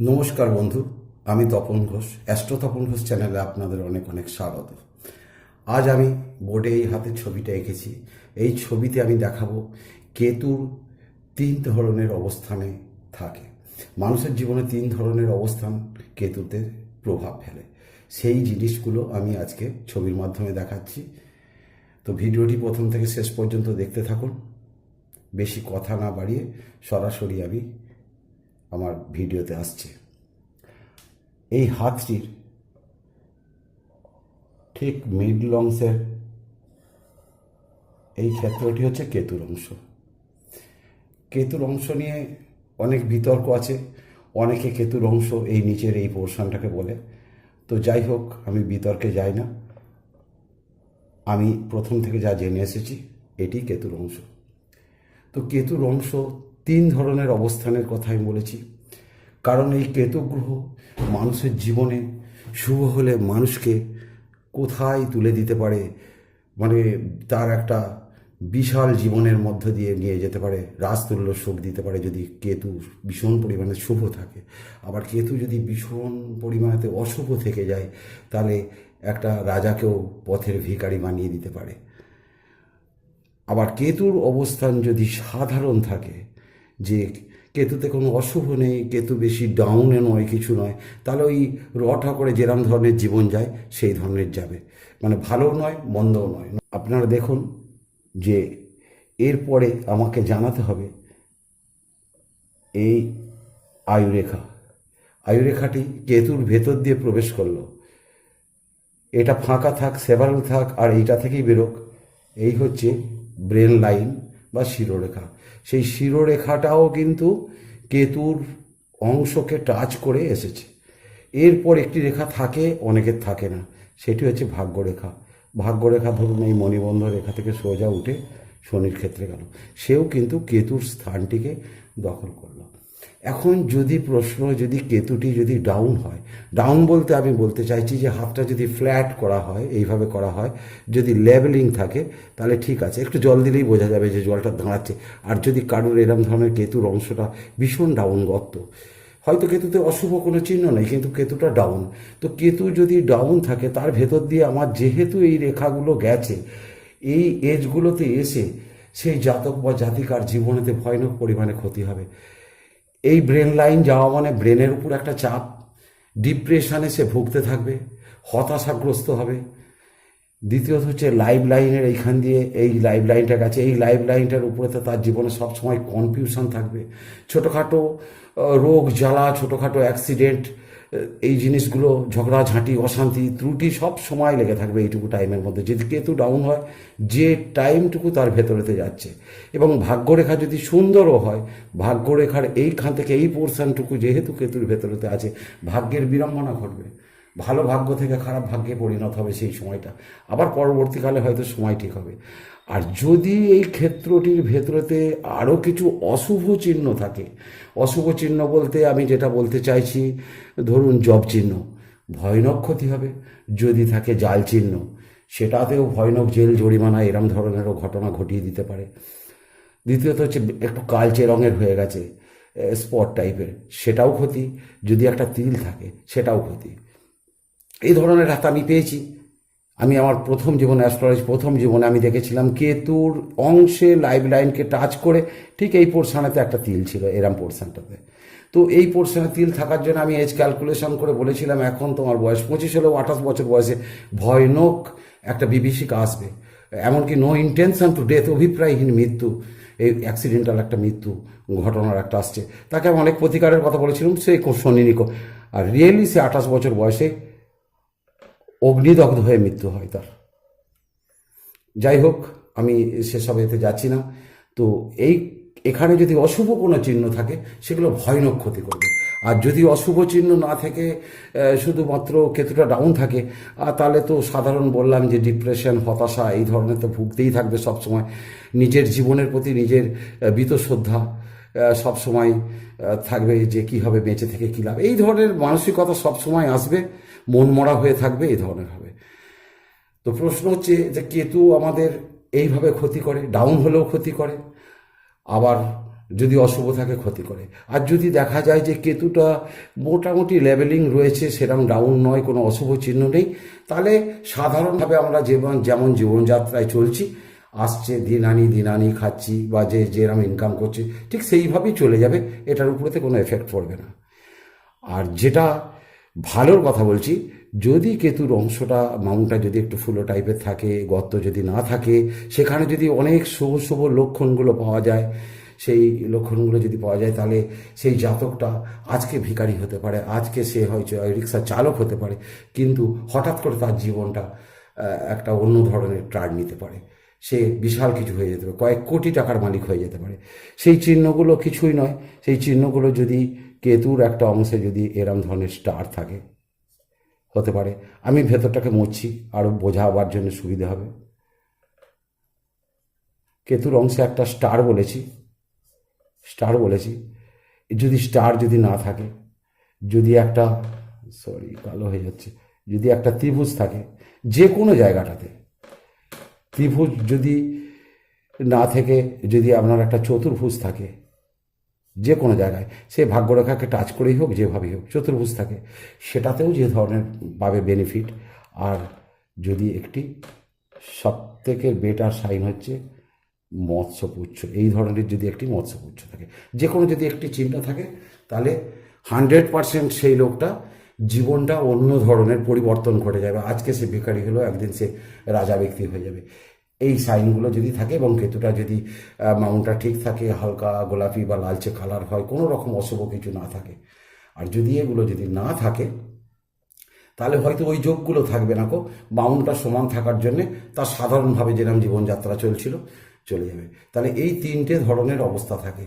নমস্কার বন্ধু, আমি তপন ঘোষ, অ্যাস্ট্রো তপন ঘোষ চ্যানেলে আপনাদের অনেক অনেক স্বাগত। আজ আমি বোর্ডে এই হাতের ছবিটা এঁকেছি। এই ছবিতে আমি দেখাবো কেতুর তিন ধরনের অবস্থানে থাকে। মানুষের জীবনে তিন ধরনের অবস্থান কেতুতে প্রভাব ফেলে। সেই জিনিসগুলো আমি আজকে ছবির মাধ্যমে দেখাচ্ছি। তো ভিডিওটি প্রথম থেকে শেষ পর্যন্ত দেখতে থাকুন। বেশি কথা না বাড়িয়ে সরাসরি আমি আমার ভিডিওতে আসছে। এই হাতটির ঠিক মিডল অংশের এই ক্ষেত্রটি হচ্ছে কেতুর অংশ। কেতুর অংশ নিয়ে অনেক বিতর্ক আছে। অনেকে কেতুর অংশ এই নিচের এই পোর্শনটাকে বলে। তো যাই হোক, আমি বিতর্কে যাই না। আমি প্রথম থেকে যা জেনে এসেছি, এটি কেতুর অংশ। তো কেতুর অংশ তিন ধরনের অবস্থানের কথা আমি বলেছি। কারণ এই কেতু গ্রহ মানুষের জীবনে শুভ হলে মানুষকে কোথায় তুলে দিতে পারে? মানে তার একটা বিশাল জীবনের মধ্য দিয়ে নিয়ে যেতে পারে। রাজতুল্য সুখ দিতে পারে যদি কেতু ভীষণ পরিমাণে শুভ থাকে। আবার কেতু যদি ভীষণ পরিমাণেতে অশুভ থেকে যায়, তাহলে একটা রাজাকেও পথের ভিখারি বানিয়ে দিতে পারে। আবার কেতুর অবস্থান যদি সাধারণ থাকে যে কেতুতে কোনো অশুভ নেই, কেতু বেশি ডাউনে নয়, কিছু নয়, তাহলে ওই রটা করে যেরম ধরনের জীবন যায়, সেই ধরনের যাবে। মানে ভালো নয়, মন্দও নয়। আপনারা দেখুন যে এরপরে আমাকে জানাতে হবে এই আয়ুরেখা। আয়ুরেখাটি কেতুর ভেতর দিয়ে প্রবেশ করল। এটা ফাঁকা থাক সেভারেল থাক, আর এইটা থেকেই বেরোক। এই হচ্ছে ব্রেন লাইন বা শিরোরেখা। সেই শিরোরেখাটাও কিন্তু কেতুর অংশকে টাচ করে এসেছে। এরপর একটি রেখা থাকে, অনেকের থাকে না। সেটি হচ্ছে ভাগ্যরেখা। ভাগ্যরেখা ধরুন, এই মণিবন্ধ রেখা থেকে সোজা উঠে শনির ক্ষেত্রে গেল। সেও কিন্তু কেতুর স্থানটিকে দখল করল। এখন যদি প্রশ্ন, যদি কেতুটি যদি ডাউন হয় ডাউন বলতে আমি বলতে চাইছি যে হাতটা যদি ফ্ল্যাট করা হয়, এইভাবে করা হয়, যদি লেভেলিং থাকে, তাহলে ঠিক আছে। একটু জল দিলেই বোঝা যাবে যে জলটা দাঁড়াচ্ছে। আর যদি কারুর এরম ধরনের কেতুর অংশটা ভীষণ ডাউন গর্ত হয়তো কেতুতে অশুভ কোনো চিহ্ন নেই, কিন্তু কেতুটা ডাউন তো কেতু যদি ডাউন থাকে, তার ভেতর দিয়ে আমার যেহেতু এই রেখাগুলো গেছে, এই এজগুলোতে এসে সেই জাতক বা জাতিকার জীবনেতে ভয়ানক পরিমাণে ক্ষতি হবে। এই ব্রেন লাইন যাওয়া মানে ব্রেনের উপর একটা চাপ। ডিপ্রেশনে সে ভুগতে থাকবে, হতাশাগ্রস্ত হবে। দ্বিতীয়ত হচ্ছে লাইফ লাইনের এইখান দিয়ে এই লাইফ লাইনটা গেছে এই লাইফ লাইনটার উপরে তো তার জীবনে সবসময় কনফিউশন থাকবে। ছোটোখাটো রোগ, জ্বালা, ছোটোখাটো অ্যাক্সিডেন্ট এই জিনিসগুলো ঝগড়াঝাঁটি অশান্তি, ত্রুটি সব সময় লেগে থাকবে এইটুকু টাইমের মধ্যে। যদি কেতু ডাউন হয়, যে টাইমটুকু তার ভেতরেতে যাচ্ছে। এবং ভাগ্যরেখা যদি সুন্দরও হয়, ভাগ্যরেখার এইখান থেকে এই পোর্শনটুকু যেহেতু কেতুর ভেতরেতে আছে, ভাগ্যের বিড়ম্বনা ঘটবে। ভালো ভাগ্য থেকে খারাপ ভাগ্যে পরিণত হবে সেই সময়টা। আবার পরবর্তীকালে হয়তো সময় ঠিক হবে। আর যদি এই ক্ষেত্রটির ভেতরেতে আরও কিছু অশুভ চিহ্ন থাকে, অশুভ চিহ্ন বলতে আমি যেটা বলতে চাইছি, ধরুন জব চিহ্ন, ভয়ানক ক্ষতি হবে যদি থাকে জাল চিহ্ন। সেটাতেও ভয়ানক জেল, জরিমানা, এরম ধরনেরও ঘটনা ঘটিয়ে দিতে পারে। দ্বিতীয়ত হচ্ছে একটু কালচে রঙের হয়ে গেছে স্পট টাইপের, সেটাও ক্ষতি। যদি একটা তিল থাকে, সেটাও ক্ষতি। এই ধরনের হাত আমি পেয়েছি। আমি আমার প্রথম জীবনে অ্যাস্ট্রোলজি প্রথম জীবনে আমি দেখেছিলাম কেতুর অংশে লাইভ লাইনকে টাচ করে ঠিক এই পোর্শনেতে একটা তিল ছিল, এরম পোর্শনটাতে। তো এই পোর্শনে তিল থাকার জন্য আমি এজ ক্যালকুলেশন করে বলেছিলাম, এখন তোমার বয়স পঁচিশ হলেও আঠাশ বছর বয়সে ভয়ানক একটা বিভীষিকা আসবে। এমনকি নো ইন্টেনশন টু ডেথ অভিপ্রায়হীন মৃত্যু, এই অ্যাক্সিডেন্টাল একটা মৃত্যু ঘটনার একটা আসছে। তাকে আমি অনেক প্রতিকারের কথা বলেছিলাম, সে শনিনি আর রিয়েলি সে আঠাশ বছর বয়সে অগ্নিদগ্ধ হয়ে মৃত্যু হয় তার। যাই হোক, আমি সেসব এতে যাচ্ছি না। তো এই, এখানে যদি অশুভ কোনো চিহ্ন থাকে, সেগুলো ভয়ানক ক্ষতি করবে। আর যদি অশুভ চিহ্ন না থেকে শুধুমাত্র কেতুটা ডাউন থাকে তাহলে তো সাধারণ বললাম যে ডিপ্রেশন হতাশা, এই ধরনের তো ভুগতেই থাকবে সবসময়। নিজের জীবনের প্রতি নিজের বীতশ্রদ্ধা সব সময় থাকবে যে কি হবে, বেঁচে থেকে কী লাভ। এই ধরনের মানসিকতা সব সময় আসবে, মন মরা হয়ে থাকবে, এই ধরনের হবে। তো প্রশ্ন হচ্ছে যে কেতু আমাদের এইভাবে ক্ষতি করে ডাউন হলেও ক্ষতি করে, আবার যদি অশুভ থাকে ক্ষতি করে। আর যদি দেখা যায় যে কেতুটা মোটামুটি লেভেলিং রয়েছে, সেরকম ডাউন নয়, কোনো অশুভ চিহ্ন নেই, তাহলে সাধারণভাবে আমরা যেমন যেমন জীবনযাত্রায় চলছি আসছে দিন আনি দিন আনি খাচ্ছি বা যে যেরকম ইনকাম করছে, ঠিক সেইভাবেই চলে যাবে, এটার উপরেতে কোনো এফেক্ট পড়বে না। আর যেটা ভালোর কথা বলছি, যদি কেতুর অংশটা, মাউন্টটা যদি একটু ফুলো টাইপের থাকে, গর্ত যদি না থাকে, সেখানে যদি অনেক শুভ শুভ লক্ষণগুলো পাওয়া যায়, সেই লক্ষণগুলো যদি পাওয়া যায়, তাহলে সেই জাতকটা আজকে ভিখারি হতে পারে, আজকে সে হয়তো রিক্সা চালক হতে পারে, কিন্তু হঠাৎ করে তার জীবনটা একটা অন্য ধরনের ট্রার্ন নিতে পারে। সে বিশাল কিছু হয়ে যেতে পারে, কয়েক কোটি টাকার মালিক হয়ে যেতে পারে। সেই চিহ্নগুলো কিছুই নয়। সেই চিহ্নগুলো যদি কেতুর একটা অংশে যদি এরম ধরনের স্টার থাকে, হতে পারে। আমি ভেতরটাকে মুছছি আরও বোঝাবার জন্য সুবিধা হবে। কেতুর অংশে একটা স্টার বলেছি স্টার বলেছি। যদি স্টার যদি না থাকে, যদি একটা, সরি, কালো হয়ে যাচ্ছে, যদি একটা ত্রিভুজ থাকে, যে কোনো জায়গাটাতে ত্রিভুজ যদি না থেকে, যদি আপনার একটা চতুর্ভুজ থাকে, যে কোনো জায়গায়, সে ভাগ্যরেখাকে টাচ করেই হোক, যেভাবেই হোক, চতুর্ভুজ থাকে, সেটাতেও যে ধরনের পাবে বেনিফিট আর যদি একটি সব থেকে বেটার সাইন হচ্ছে মৎস্যপুচ্ছ, এই ধরনের যদি একটি মৎস্যপুচ্ছ থাকে। যে কোনো যদি একটি চিহ্ন থাকে, তাহলে হান্ড্রেড পারসেন্ট সেই লোকটা জীবনটা অন্য ধরনের পরিবর্তন ঘটে যাবে। আজকে সে বেকারি হলো, একদিন সে রাজা ব্যক্তি হয়ে যাবে। এই সাইনগুলো যদি থাকে এবং কেতুটা যদি মাউন্টটা ঠিক থাকে, হালকা গোলাপি বা লালচে কালার হয়, কোনো রকম অশুভ কিছু না থাকে। আর যদি এগুলো যদি না থাকে, তাহলে হয়তো ওই যোগগুলো থাকবে না কো। বাউনটা সমান থাকার জন্যে তার সাধারণভাবে যেরকম জীবনযাত্রা চলছিল, চলে যাবে। তাহলে এই তিনটে ধরনের অবস্থা থাকে।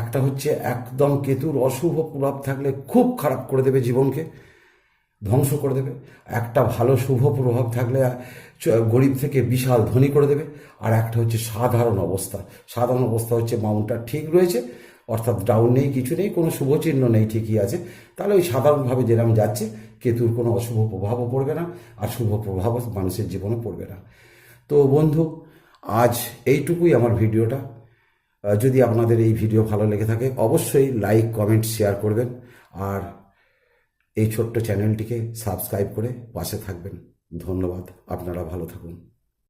একটা হচ্ছে একদম কেতুর অশুভ প্রভাব থাকলে খুব খারাপ করে দেবে জীবনকে। ধ্বংস করে দেবে। একটা ভালো শুভ প্রভাব থাকলে গরিব থেকে বিশাল ধনী করে দেবে। আর একটা হচ্ছে সাধারণ অবস্থা। সাধারণ অবস্থা হচ্ছে মাউন্টটা ঠিক রয়েছে। অর্থাৎ ডাউন নেই, কিছু নেই, কোনো শুভ চিহ্ন নেই, ঠিকই আছে। তাহলে ওই সাধারণভাবে যেরকম যাচ্ছে, কেতুর কোনো অশুভ প্রভাবও পড়বে না, আর শুভ প্রভাবও মানুষের জীবনে পড়বে না। তো বন্ধু, আজ এইটুকুই আমার ভিডিওটা। যদি আপনাদের এই ভিডিও ভালো লেগে থাকে, অবশ্যই লাইক কমেন্ট শেয়ার করবেন। আর এই ছোট্ট চ্যানেলটিকে সাবস্ক্রাইব করে পাশে থাকবেন। ধন্যবাদ আপনারা ভালো থাকুন।